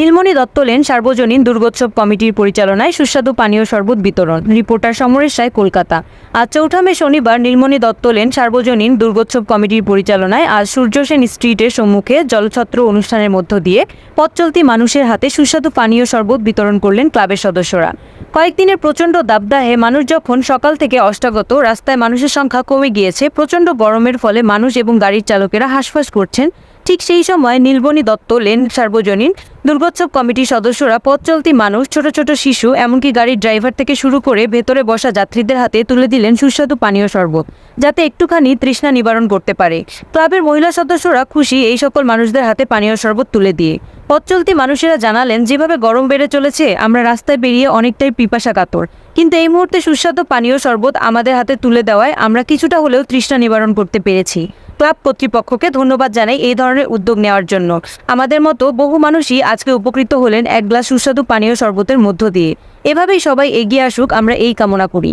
নীলমণি Dutta lane সার্বজনীন দুর্গোৎসব কমিটির পরিচালনায় সুস্বাদু পানীয় শরবত বিতরণ। রিপোর্টার সমরেশ রায়, কলকাতা। আজ চৌঠা মে শনিবার নীলমণি দত্ত লেন সার্বজনীন দুর্গোৎসব কমিটির পরিচালনায় আজ সূর্য সেন স্ট্রিটের সম্মুখে জলছত্র অনুষ্ঠানের মধ্য দিয়ে পথ চলতি মানুষের হাতে সুস্বাদু পানীয় শরবত বিতরণ করলেন ক্লাবের সদস্যরা। কয়েকদিনের প্রচণ্ড দাবদাহে মানুষ যখন সকাল থেকে অষ্টাগত, রাস্তায় মানুষের সংখ্যা কমে গিয়েছে, প্রচণ্ড গরমের ফলে মানুষ এবং গাড়ির চালকেরা হাঁসফাঁস করছেন। ঠিক সেই সময় নীলবনী দত্ত লেন সার্বজনীন দুর্গোৎসব কমিটির সদস্যরা পথ চলতি মানুষ, ছোট ছোট শিশু, এমনকি গাড়ির ড্রাইভার থেকে শুরু করে ভেতরে বসা যাত্রীদের হাতে তুলে দিলেন সুস্বাদু পানীয় শরবত, যাতে একটুখানি তৃষ্ণা নিবারণ করতে পারে। ক্লাবের মহিলা সদস্যরা খুশি এই সকল মানুষদের হাতে পানীয় শরবত তুলে দিয়ে। পথ চলতি মানুষেরা জানালেন, যেভাবে গরম বেড়ে চলেছে, আমরা রাস্তায় বেরিয়ে অনেকটাই পিপাসা কাতর। কিন্তু এই মুহূর্তে সুস্বাদু পানীয় শরবত আমাদের হাতে তুলে দেওয়ায় আমরা কিছুটা হলেও তৃষ্ণা নিবারণ করতে পেরেছি। ক্লাব কর্তৃপক্ষকে ধন্যবাদ জানাই এই ধরনের উদ্যোগ নেওয়ার জন্য। আমাদের মতো বহু মানুষই আজকে উপকৃত হলেন এক গ্লাস সুস্বাদু পানীয় শরবতের মধ্য দিয়ে। এভাবেই সবাই এগিয়ে আসুক, আমরা এই কামনা করি।